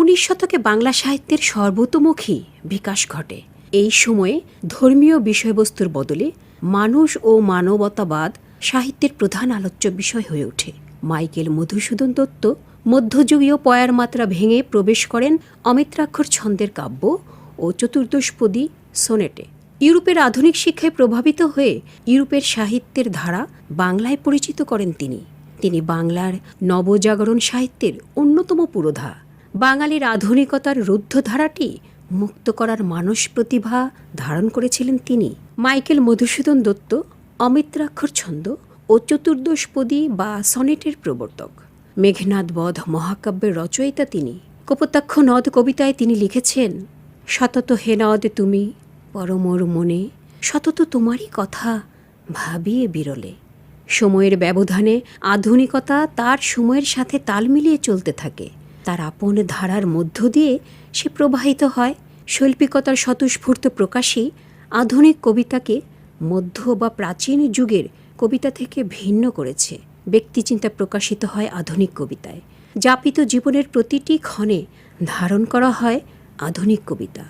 উনিশ শতকে বাংলা সাহিত্যের সর্বতোমুখী বিকাশ ঘটে। এই সময়ে ধর্মীয় বিষয়বস্তুর বদলে মানুষ ও মানবতাবাদ সাহিত্যের প্রধান আলোচ্য বিষয় হয়ে ওঠে। মাইকেল মধুসূদন দত্ত মধ্যযুগীয় পয়ার মাত্রা ভেঙে প্রবেশ করেন অমিত্রাক্ষর ছন্দের কাব্য ও চতুর্দশপদী সোনেটে। ইউরোপের আধুনিক শিক্ষায় প্রভাবিত হয়ে ইউরোপের সাহিত্যের ধারা বাংলায় পরিচিত করেন তিনি। তিনি বাংলার নবজাগরণ সাহিত্যের অন্যতম পুরোধা। বাঙালির আধুনিকতার রুদ্ধধারাটি মুক্ত করার মানস প্রতিভা ধারণ করেছিলেন তিনি। মাইকেল মধুসূদন দত্ত অমিত্রাক্ষর ছন্দ ও চতুর্দশপদী বা সনেটের প্রবর্তক। মেঘনাদ বধ মহাকাব্যের রচয়িতা তিনি। কপোতাক্ষ নদ কবিতায় তিনি লিখেছেন, সতত হে নদ তুমি, পরমর মনে, সতত তোমারই কথা ভাবিয়ে বিরলে। সময়ের ব্যবধানে আধুনিকতা তার সময়ের সাথে তাল মিলিয়ে চলতে থাকে। তার আপন ধারার মধ্য দিয়ে সে প্রবাহিত হয়। শৈল্পিকতার স্বতঃস্ফূর্ত প্রকাশই আধুনিক কবিতাকে মধ্য বা প্রাচীন যুগের কবিতা থেকে ভিন্ন করেছে। ব্যক্তিচিন্তা প্রকাশিত হয় আধুনিক কবিতায়। যাপিত জীবনের প্রতিটি ক্ষণে ধারণ করা হয় আধুনিক কবিতা।